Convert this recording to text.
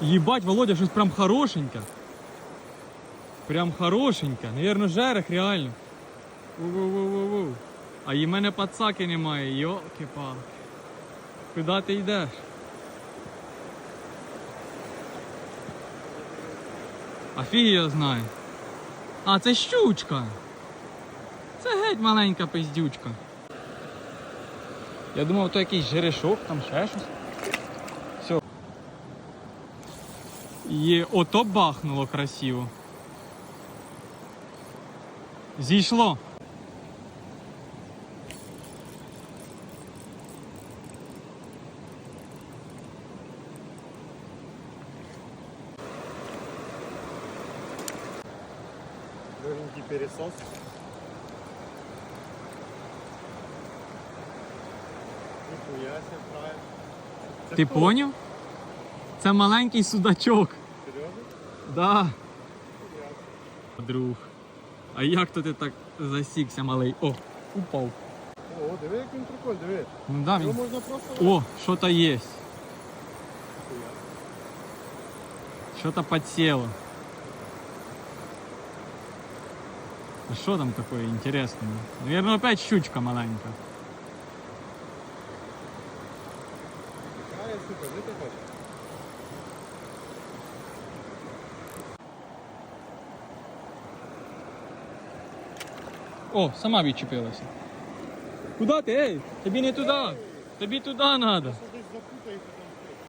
Їбать, Володя, щось прям хорошеньке. Прям хорошеньке. Навірно, жерех, реально. Воу-воу-воу-воу. А і мене пацаки немає, йоки-палки. Куди ти йдеш? А фіг я знаю. А, це щучка. Це геть маленька пиздючка. Я думав, то якийсь жерешок, там ще щось. Є, ото бахнуло красиво. Зійшло. Легенький пересос. Ніхуя себе правильно. Ти поняв? Це маленький судачок. Серйозно? Да. Друг. А як то ти так засікся, малий? О, упав. О, диви, як він прикольний, диви. Ну да, Його він. можна просто... О, що-то є. Ніхуя. Что-то подсело. А что там такое интересное? Наверное, опять щучка маленькая. А, я супер, де ти О, сама відчепилася. Куда ти? Ей, тобі не туди. Тобі туди треба.